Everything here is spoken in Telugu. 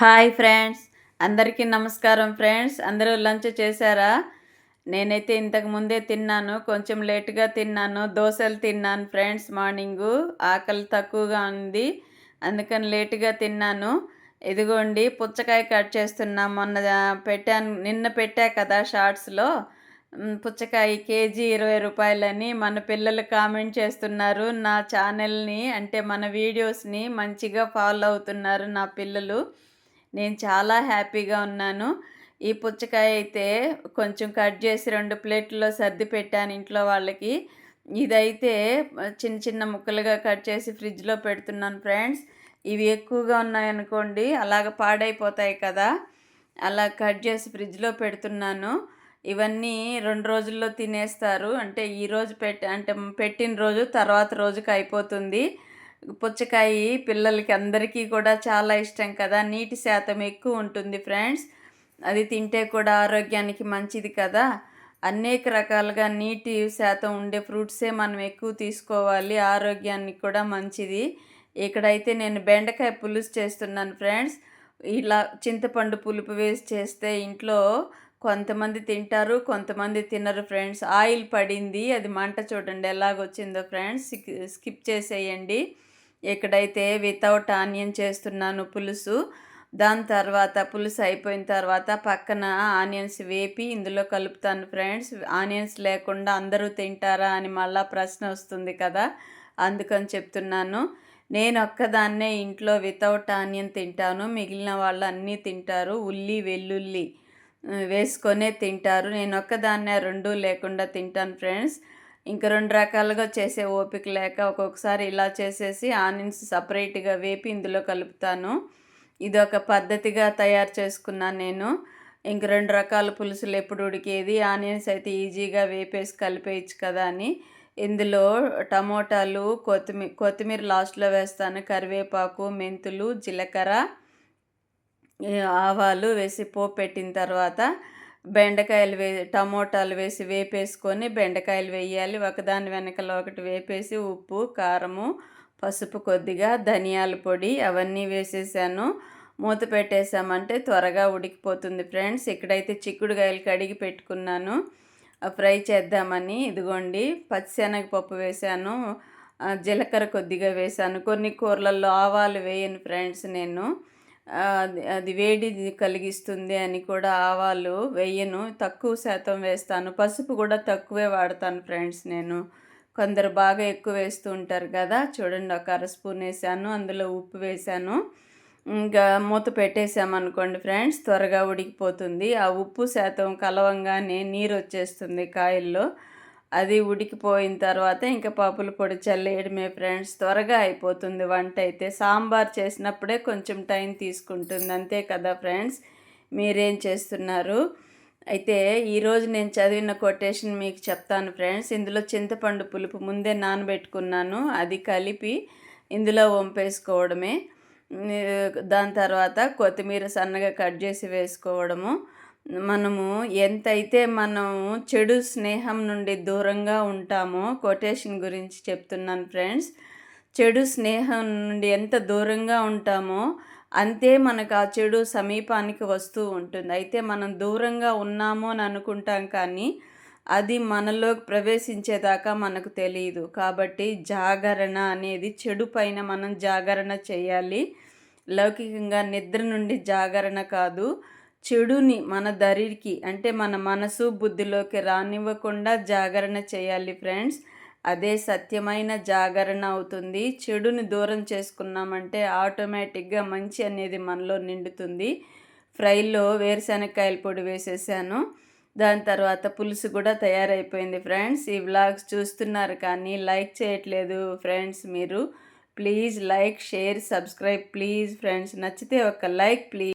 Hi friends. అందరికీ నమస్కారం ఫ్రెండ్స్. అందరూ లంచ్ చేశారా? నేనైతే ఇంతకు ముందే తిన్నాను. కొంచెం లేట్గా తిన్నాను. దోశలు తిన్నాను ఫ్రెండ్స్ మార్నింగు. ఆకలి తక్కువగా ఉంది. అందుకని లేటుగా తిన్నాను. ఇదిగోండి పుచ్చకాయ కట్ చేస్తున్నా. మొన్న పెట్టాను. నిన్న పెట్టా కదా షార్ట్స్లో. పుచ్చకాయ కేజీ ఇరవై రూపాయలని మన పిల్లలు కామెంట్ చేస్తున్నారు. నా ఛానల్ని అంటే మన వీడియోస్ని మంచిగా ఫాలో అవుతున్నారు నా పిల్లలు. నేను చాలా హ్యాపీగా ఉన్నాను. ఈ పుచ్చకాయ అయితే కొంచెం కట్ చేసి రెండు ప్లేట్లలో సర్ది పెట్టాను ఇంట్లో వాళ్ళకి. ఇదైతే చిన్న చిన్న ముక్కలుగా కట్ చేసి ఫ్రిడ్జ్లో పెడుతున్నాను ఫ్రెండ్స్. ఇవి ఎక్కువగా ఉన్నాయనుకోండి అలాగ పాడైపోతాయి కదా. అలా కట్ చేసి ఫ్రిడ్జ్లో పెడుతున్నాను. ఇవన్నీ రెండు రోజుల్లో తినేస్తారు. అంటే ఈరోజు పెట్ అంటే పెట్టిన రోజు తర్వాత రోజుకి అయిపోతుంది. పుచ్చకాయ పిల్లలకి అందరికీ కూడా చాలా ఇష్టం కదా. నీటి శాతం ఎక్కువ ఉంటుంది ఫ్రెండ్స్. అది తింటే కూడా ఆరోగ్యానికి మంచిది కదా. అనేక రకాలుగా నీటి శాతం ఉండే ఫ్రూట్సే మనం ఎక్కువ తీసుకోవాలి. ఆరోగ్యానికి కూడా మంచిది. ఇక్కడైతే నేను బెండకాయ పులుసు చేస్తున్నాను ఫ్రెండ్స్. ఇలా చింతపండు పులుపు వేసి చేస్తే ఇంట్లో కొంతమంది తింటారు కొంతమంది తినరు ఫ్రెండ్స్. ఆయిల్ పడింది. అది మంట చూడండి ఎలాగొచ్చిందో ఫ్రెండ్స్. స్కిప్ చేసేయండి. ఇక్కడైతే వితౌట్ ఆనియన్ చేస్తున్నాను పులుసు దాని తర్వాత పులుసు అయిపోయిన తర్వాత పక్కన ఆనియన్స్ వేపి ఇందులో కలుపుతాను ఫ్రెండ్స్. ఆనియన్స్ లేకుండా అందరూ తింటారా అని మళ్ళీ ప్రశ్న వస్తుంది కదా అందుకని చెప్తున్నాను. నేను ఒక్కదాన్నే ఇంట్లో వితౌట్ ఆనియన్ తింటాను మిగిలిన వాళ్ళు అన్నీ తింటారు ఉల్లి వెల్లుల్లి వేసుకొనే తింటారు. నేను ఒక్కదాన్నే రెండు లేకుండా తింటాను ఫ్రెండ్స్. ఇంక రెండు రకాలుగా చేసే ఓపిక లేక ఒక్కొక్కసారి ఇలా చేసేసి ఆనియన్స్ సపరేట్గా వేపి ఇందులో కలుపుతాను. ఇది ఒక పద్ధతిగా తయారు చేసుకున్నాను నేను. ఇంక రెండు రకాల పులుసులు ఎప్పుడు ఉడికేది ఆనియన్స్ అయితే ఈజీగా వేపేసి కలిపేయచ్చు కదా అని. ఇందులో టమోటాలు కొత్తిమీర కొత్తిమీర లాస్ట్లో వేస్తాను. కరివేపాకు మెంతులు జీలకర్ర ఆవాలు వేసి పోపు పెట్టిన తర్వాత బెండకాయలు వే టమోటాలు వేసి వేపేసుకొని బెండకాయలు వేయాలి. ఒకదాని వెనకలో ఒకటి వేపేసి ఉప్పు కారము పసుపు కొద్దిగా ధనియాల పొడి అవన్నీ వేసేసాను. మూత పెట్టేసామంటే త్వరగా ఉడికిపోతుంది ఫ్రెండ్స్. ఇక్కడైతే చిక్కుడుకాయలు కడిగి పెట్టుకున్నాను. ఫ్రై చేద్దామని ఇదిగోండి. పచ్చిశనగపప్పు వేశాను జీలకర్ర కొద్దిగా వేసాను. కొన్ని కూరలలో ఆవాలు వేయను ఫ్రెండ్స్ నేను. అది వేడి కలిగిస్తుంది అని కూడా ఆవాలు వేయను. తక్కువ శాతం వేస్తాను. పసుపు కూడా తక్కువే వాడతాను ఫ్రెండ్స్ నేను. కొందరు బాగా ఎక్కువ వేస్తూ ఉంటారు కదా. చూడండి ఒక అర స్పూన్ వేసాను అందులో ఉప్పు వేసాను. ఇంకా మూత పెట్టేసామనుకోండి ఫ్రెండ్స్ త్వరగా ఉడికిపోతుంది. ఆ ఉప్పు శాతం కలవంగానే నీరు వచ్చేస్తుంది కాయల్లో. అది ఉడికిపోయిన తర్వాత ఇంకా పప్పుల పొడి చల్లేయడమే ఫ్రెండ్స్. త్వరగా అయిపోతుంది వంట అయితే. సాంబార్ చేసినప్పుడే కొంచెం టైం తీసుకుంటుంది. అంతే కదా ఫ్రెండ్స్? మీరేం చేస్తున్నారు? అయితే ఈరోజు నేను చదివిన కొటేషన్ మీకు చెప్తాను ఫ్రెండ్స్. ఇందులో చింతపండు పులుపు ముందే నానబెట్టుకున్నాను. అది కలిపి ఇందులో వంపేసుకోవడమే. దాని తర్వాత కొత్తిమీర సన్నగా కట్ చేసి వేసుకోవడము. మనము ఎంతైతే మనం చెడు స్నేహం నుండి దూరంగా ఉంటామో కొటేషన్ గురించి చెప్తున్నాను ఫ్రెండ్స్ చెడు స్నేహం నుండి ఎంత దూరంగా ఉంటామో అంతే మనకు ఆ చెడు సమీపానికి వస్తూ ఉంటుంది. అయితే మనం దూరంగా ఉన్నామో అని అనుకుంటాం కానీ అది మనలోకి ప్రవేశించేదాకా మనకు తెలియదు కాబట్టి జాగరణ అనేది చెడు పైన మనం జాగరణ చేయాలి. లౌకికంగా నిద్ర నుండి జాగరణ కాదు. చెడుని మన దరికి అంటే మన మనసు బుద్ధిలోకి రానివ్వకుండా జాగరణ చేయాలి ఫ్రెండ్స్. అదే సత్యమైన జాగరణ అవుతుంది. చెడుని దూరం చేసుకున్నామంటే ఆటోమేటిక్గా మంచి అనేది మనలో నిండుతుంది. ఫ్రైలో వేరుశనగకాయల పొడి వేసేసాను. దాని తర్వాత పులుసు కూడా తయారైపోయింది ఫ్రెండ్స్. ఈ వ్లాగ్స్ చూస్తున్నారు కానీ లైక్ చేయట్లేదు ఫ్రెండ్స్ మీరు. Please like share subscribe please friends. నచ్చితే ఒక లైక్ ప్లీజ్.